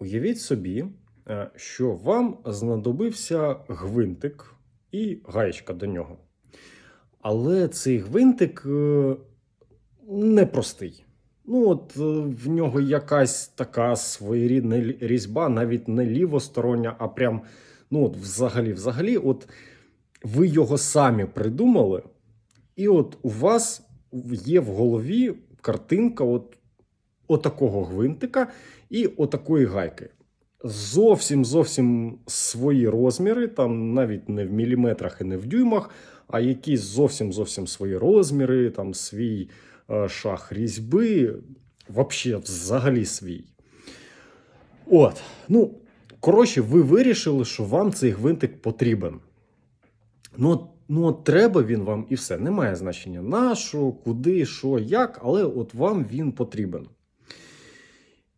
Уявіть собі, е, що вам знадобився гвинтик і гаєчка до нього. Але цей гвинтик е, непростий. Ну, от е, в нього якась така своєрідна різьба, навіть не лівостороння, а прям, ну, от взагалі, взагалі, от ви його самі придумали, і от у вас є в голові картинка от, отакого гвинтика і отакої гайки. Зовсім зовсім свої розміри, там навіть не в міліметрах і не в дюймах, а якісь зовсім зовсім свої розміри, там свій е, шах різьби, вообще, взагалі свій. От, ну, коротше, ви вирішили, що вам цей гвинтик потрібен. Ну, ну, от треба він вам і все. Немає значення на що, куди, що, як, але от вам він потрібен.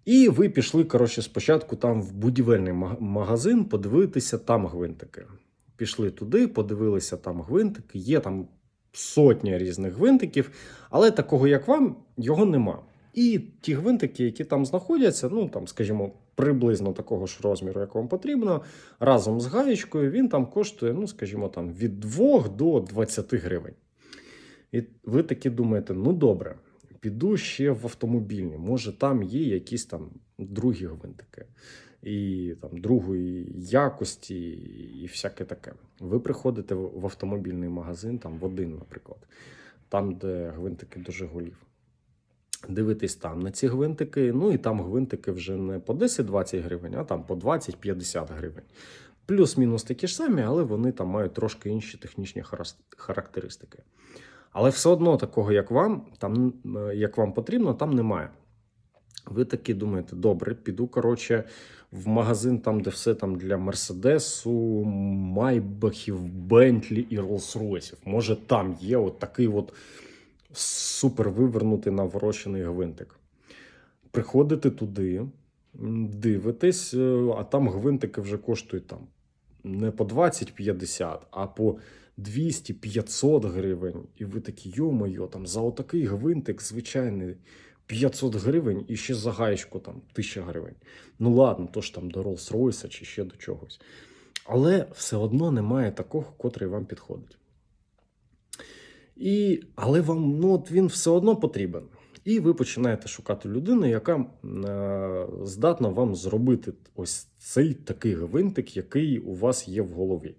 І ви пішли, коротше, спочатку там в будівельний магазин подивитися там гвинтики. Пішли туди, подивилися там гвинтики. Є там сотня різних гвинтиків, але такого, як вам, його нема. І ті гвинтики, які там знаходяться, ну там, скажімо, приблизно такого ж розміру, як вам потрібно, разом з гаєчкою, він там коштує, ну, скажімо, там від 2 до 20 гривень. І ви такі думаєте, ну добре, піду ще в автомобільні, може там є якісь там другі гвинтики. І там другої якості, і всяке таке. Ви приходите в автомобільний магазин, там в один, наприклад, там, де гвинтики до Жигулів. Дивитесь там на ці гвинтики. Ну і там гвинтики вже не по 10-20 гривень, а там по 20-50 гривень. Плюс-мінус такі ж самі, але вони там мають трошки інші технічні характеристики. Але все одно такого, як вам, там, е, як вам потрібно, там немає. Ви такі думаєте, добре, піду, коротше, в магазин, там, де все там для Мерседесу, Майбахів, Бентлі і Роллс-Ройсів. Може, там є от такий от супер вивернутий наворочений гвинтик. Приходите туди, дивитесь, е, а там гвинтики вже коштують там не по 20-50, а по 200-500 гривень. І ви такі, йо-моє, там за отакий гвинтик звичайний 500 гривень і ще за гаєчку там 1000 гривень. Ну ладно, то ж там до Rolls-Royce чи ще до чогось. Але все одно немає такого, котрий вам підходить. І, але вам ну, от він все одно потрібен. І ви починаєте шукати людину, яка е, здатна вам зробити ось цей такий гвинтик, який у вас є в голові.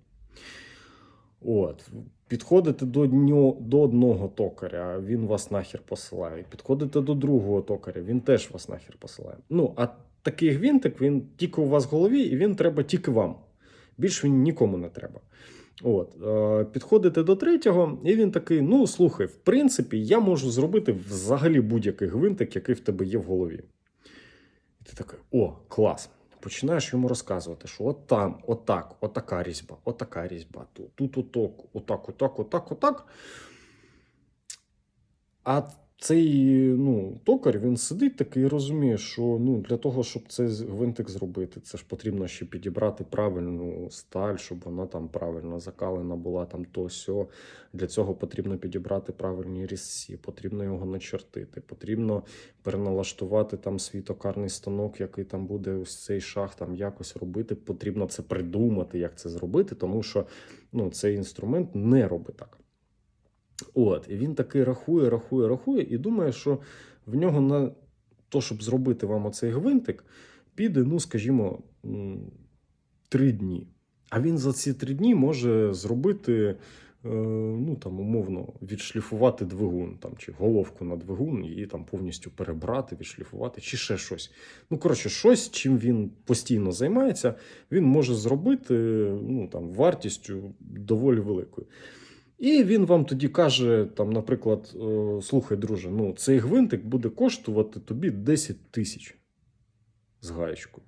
От. Підходите до, нього, до одного токаря, він вас нахер посилає. Підходите до другого токаря, він теж вас нахер посилає. Ну, а такий гвинтик, він тільки у вас в голові, і він треба тільки вам. Більше він нікому не треба. От, е, підходите до третього, і він такий: ну слухай, в принципі, я можу зробити взагалі будь-який гвинтик, який в тебе є в голові. І ти такий, о, клас. Починаєш йому розказувати, що от там, отак, отака різьба, отака різьба, тут, тут, отак, отак, отак, отак, отак. А цей ну, токар він сидить такий і розуміє, що ну, для того, щоб цей гвинтик зробити, це ж потрібно ще підібрати правильну сталь, щоб вона там правильно закалена була, там то сьо. Для цього потрібно підібрати правильні різці, потрібно його начертити, потрібно переналаштувати там свій токарний станок, який там буде ось цей шах там якось робити. Потрібно це придумати, як це зробити, тому що ну, цей інструмент не робить так. От, і він такий рахує, рахує, рахує, і думає, що в нього на то, щоб зробити вам оцей гвинтик, піде, ну, скажімо, три дні. А він за ці три дні може зробити, е, ну там, умовно, відшліфувати двигун там, чи головку на двигун, і там повністю перебрати, відшліфувати, чи ще щось. Ну, коротше, щось, чим він постійно займається, він може зробити ну, там, вартістю доволі великою. І він вам тоді каже, там, наприклад, е, слухай, друже, ну цей гвинтик буде коштувати тобі 10 тисяч з гаєчкою.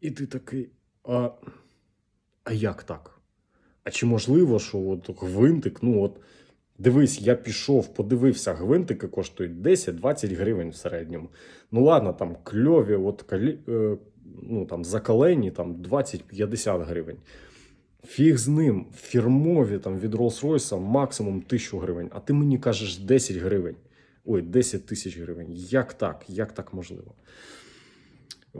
І ти такий. А, а як так? А чи можливо, що от гвинтик, ну от дивись, я пішов, подивився, гвинтики коштують 10-20 гривень в середньому. Ну ладно, там кльові, от е, ну, там, закалені там 20-50 гривень. Фіг з ним, фірмові там від Rolls-Royce максимум 1000 гривень, а ти мені кажеш 10 гривень. Ой, 10 тисяч гривень. Як так? Як так можливо? Е,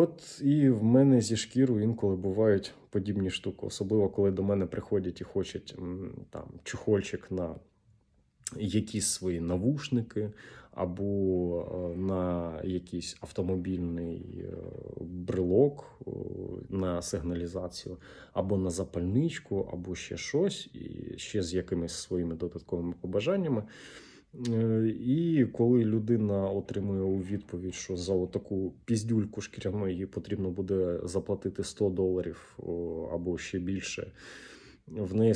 От і в мене зі шкіру інколи бувають подібні штуки, особливо коли до мене приходять і хочуть там чухольчик на якісь свої навушники, або е, на якийсь автомобільний е, брелок е, на сигналізацію, або на запальничку, або ще щось, і ще з якимись своїми додатковими побажаннями. І коли людина отримує у відповідь, що за таку піздюльку шкіряну їй потрібно буде заплатити 100 доларів або ще більше, в неї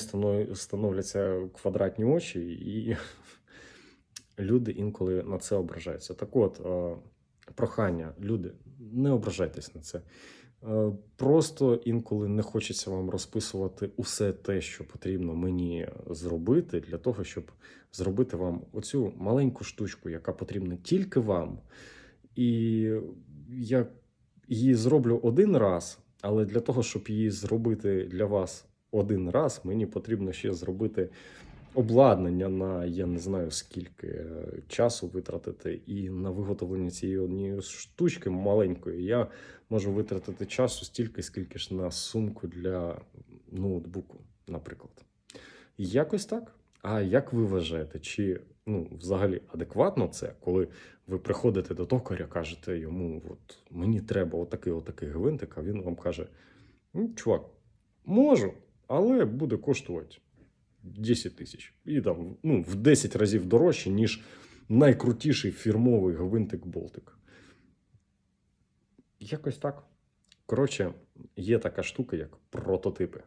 становляться квадратні очі, і люди інколи на це ображаються. Так от, е, прохання, люди, не ображайтесь на це. Е, Просто інколи не хочеться вам розписувати усе те, що потрібно мені зробити, для того, щоб зробити вам оцю маленьку штучку, яка потрібна тільки вам. І я її зроблю один раз, але для того, щоб її зробити для вас один раз, мені потрібно ще зробити обладнання на я не знаю скільки е, часу витратити. І на виготовлення цієї однієї штучки маленької я можу витратити часу стільки, скільки ж на сумку для ноутбуку, наприклад. Якось так. А як ви вважаєте, чи ну, взагалі адекватно це, коли ви приходите до токаря, кажете йому, от мені треба отакий отакий гвинтик, а він вам каже: ну, чувак, можу, але буде коштувати 10 тисяч. І там ну, в 10 разів дорожче, ніж найкрутіший фірмовий гвинтик Болтик. Якось так. Коротше, є така штука, як прототипи.